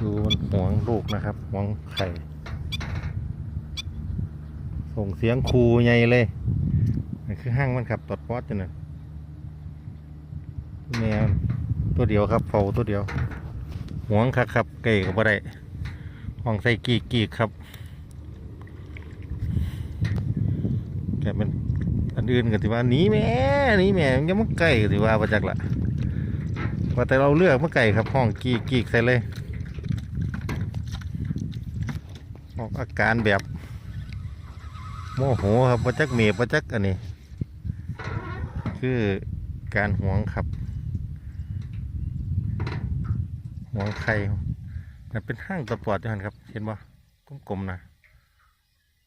ดูมันหวงลูกนะครับหวงไข่ ส่งเสียงคูใหญ่เลยนี่คือห้างมันครับตอดปอดจังนะแมวตัวเดียวครับเฝ้าตัวเดียวหวงคักครับไก่ก็บ่ได้ห้องใส่กีกกีครับแกเป็นอันอื่นกันที่ว่านี้แม่หนี้แม่มันยังมาไก่ที่ว่าประจักละว่าแต่เราเลือกมาไก่ครับห้องกีกกีใส่เลย ออกอาการแบบโมโหครับประจักเมียประจักอันนี้ คือการหวงครับหวงไข่มันเป็นห้างตะปอดด้วยกันครับ เห็นบ่กลมๆนะ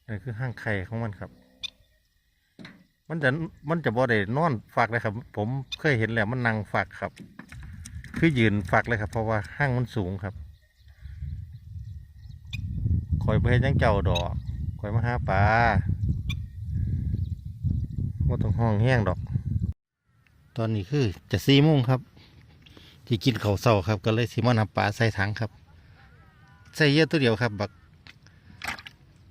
นี่คือห้างไข่ของมันครับ มันจะมันจะบ่ได้นอนฝักเลยครับ ผมเคยเห็นแล้วมันนั่งฝักครับ คือยืนฝักเลยครับ เพราะว่าห้างมันสูงครับ คอยไปให้จังเจ้าดอกคอยมาหาปลาว่าต้องห้องแห้งดอก ตอนนี้คือจะสี่โมงครับ ที่กินเขาวเช้าครับ ก็เลยสิมานำปลาใส่ถังครับ ใส่เยอะตัวเดียวครับ บัก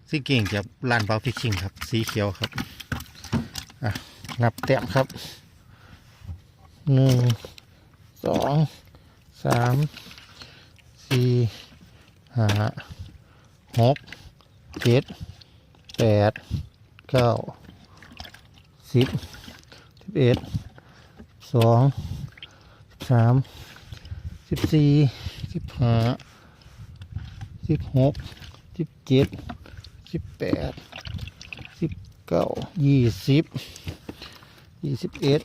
ซีเก่งจากลานเปาฟิชชิงครับ สีเขียวครับอะนับแต้มครับหนึ่งสองสามสี่ห้า หกเจ็ดแปดเก้าสิบสิบเอ็ดสองสามสิบสี่สิบห้าสิบหกสิบเจ็ดสิบแปดสิบเก้ายี่สิบยี่สิบเอ็ด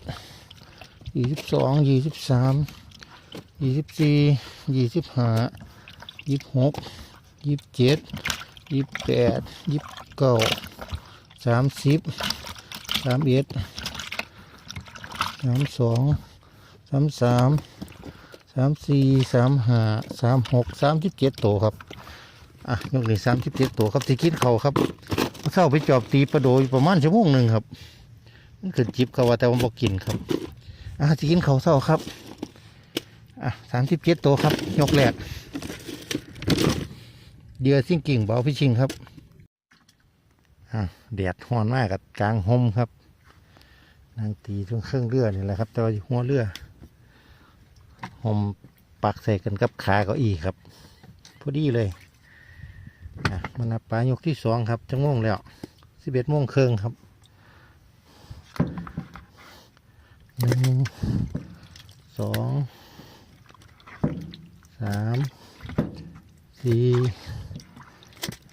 ยี่สิบสองยี่สิบสามยี่สิบสี่ยี่สิบห้ายี่สิบหก ยี่สิบเจ็ดยี่สิบแปดยี่สิบเก้าสามสิบสามเอ็ดสามสองสามสามสามสี่สามห้าสามหกสามสิบเจ็ดตัวครับอะยกนี่สามสิบเจ็ดตัวครับที่กินเขาครับเข้าไปจอบตีปลาโดยประมาณชั่วโมงหนึ่งครับมันขึ้นจิบเขาว่าแต่ว่าบอกกินครับอะที่กินเขาเศร้าครับอะสามสิบเจ็ดตัวครับ ยกแรก เดือซิ่งกิ่งเบาพิชิงครับแดดฮ้อนมากกับกลางห่มครับนางตีตรงเครื่องเรือนี่แหละครับ แต่ว่าหัวเรือห่มปักใส่กันกับขาเก้าอี้ครับ พอดีเลยอะมันนับปลายกที่สองครับจังโมงแล้วสิบเอ็ดโมงเครึ่งครับหนึ่งสองสามสี่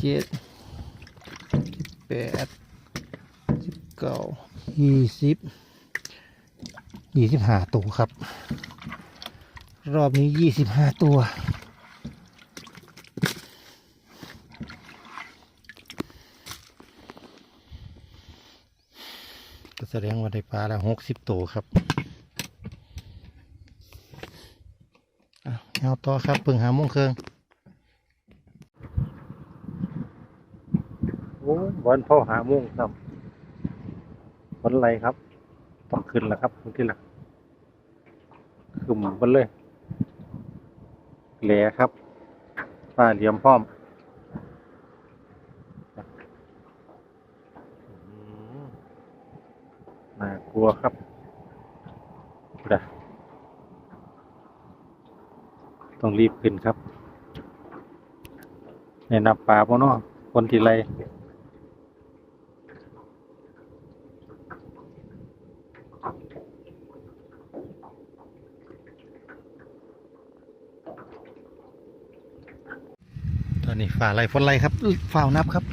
เจ็ดสิบแปดสิบเก้ายี่สิบยี่สิบห้าตัวครับ รอบนี้ยี่สิบห้าตัวก็แสดงว่าได้ปลาแล้วหกสิบตัวครับเอาต่อครับเพิ่งหาโมงเครึ่ง โอ้ วันพ่อหามุ่งครับวันไรครับต้องขึ้นแล้วครับขึ้นละขึ้นบนเลยแหล่ครับป้าเหลี่ยมพร้อมน่ากลัวครับเดต้องรีบขึ้นครับในนับปลาพ่อเนาะคนที่ไร อนนี้ฝ่าไรฝนไรครับฝ่านับครับ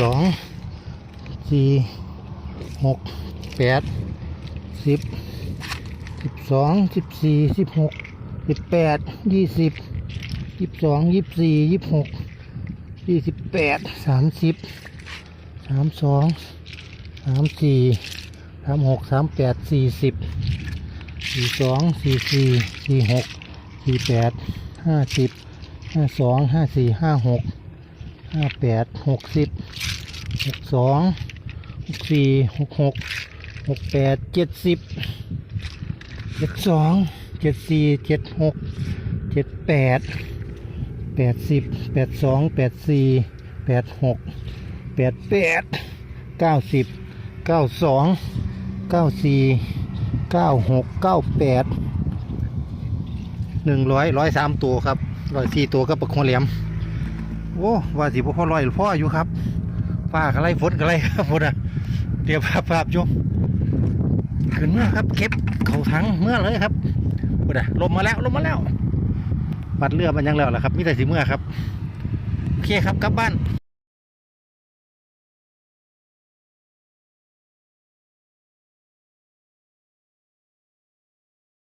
สองสี่หกแปดสิบสิบสองสิบสี่สิบหกสิบแปดยี่สิบยี่สิบสองยี่สิบสี่ยี่สิบหกยี่สิบแปดสามสิบสามสองสามสี่สามหกสามแปดสี่สิบสี่สองสี่สี่สี่หกสี่แปดห้าสิบ ห้าสองห้าสี่ห้าหกห้าแปดหกสิบหกสองหกสี่หกหกหกแปดเจ็ดสิบเจ็ดสองเจ็ดสี่เจ็ดหกเจ็ดแปดแปดสิบแปดสองแปดสี่แปดหกแปดแปดเก้าสิบเก้าสองเก้าสี่เก้าหกเก้าแปดหนึ่งร้อยร้อยสามตัวครับ ร้อยสี่ตัวก็ประคองเหลี่ยมโอ้ว่าสิพ่อร้อยพ่ออยู่ครับฝ้ากระไรฝนกระไรครับฝนอะเดี๋ยวภาพภาพชมขึ้นเมื่อครับเก็บเข่าทั้งเมื่อเลยครับฝนอะลมมาแล้วลมมาแล้วบัดเรือมันยังแล้วล่ะครับมีแต่สิเมื่อครับโอเคครับกลับบ้าน